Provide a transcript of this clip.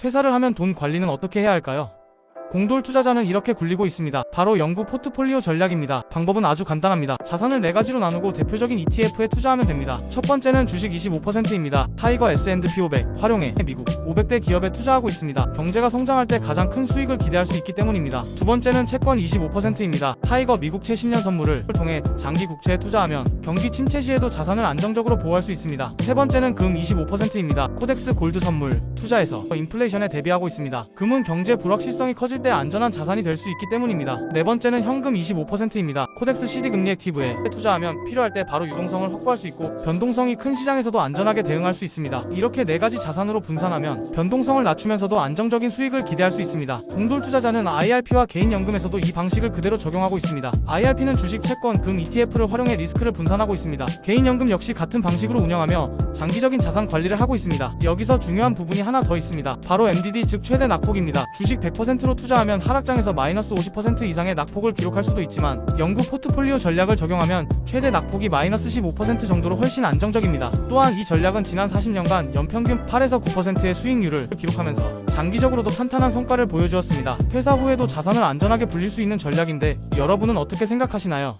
퇴사를 하면 돈 관리는 어떻게 해야 할까요? 공돌 투자자는 이렇게 굴리고 있습니다. 바로 영구 포트폴리오 전략입니다. 방법은 아주 간단합니다. 자산을 네 가지로 나누고 대표적인 ETF에 투자하면 됩니다. 첫 번째는 주식 25%입니다. 타이거 S&P 500, 활용해 미국 500대 기업에 투자하고 있습니다. 경제가 성장할 때 가장 큰 수익을 기대할 수 있기 때문입니다. 두 번째는 채권 25%입니다. 타이거 미국 채 10년 선물을 통해 장기 국채에 투자하면 경기 침체 시에도 자산을 안정적으로 보호할 수 있습니다. 세 번째는 금 25%입니다. 코덱스 골드 선물 투자해서 인플레이션에 대비하고 있습니다. 금은 경제 불확실성이 커질 때 안전한 자산이 될 수 있기 때문입니다. 네 번째는 현금 25%입니다. 코덱스 CD 금리 액티브에 투자하면 필요할 때 바로 유동성을 확보할 수 있고 변동성이 큰 시장에서도 안전하게 대응할 수 있습니다. 이렇게 네 가지 자산으로 분산하면 변동성을 낮추면서도 안정적인 수익을 기대할 수 있습니다. 공돌 투자자는 IRP와 개인연금에서도 이 방식을 그대로 적용하고 있습니다. IRP는 주식, 채권, 금, ETF를 활용해 리스크를 분산하고 있습니다. 개인연금 역시 같은 방식으로 운영하며 장기적인 자산 관리를 하고 있습니다. 여기서 중요한 부분이 하나 더 있습니다. 바로 MDD 즉 최대 낙폭입니다. 주식 100%로 투자 하면 하락장에서 마이너스 50% 이상의 낙폭을 기록할 수도 있지만 영구 포트폴리오 전략을 적용하면 최대 낙폭이 마이너스 15% 정도로 훨씬 안정적입니다. 또한 이 전략은 지난 40년간 연평균 8에서 9%의 수익률을 기록하면서 장기적으로도 탄탄한 성과를 보여주었습니다. 퇴사 후에도 자산을 안전하게 불릴 수 있는 전략인데 여러분은 어떻게 생각하시나요?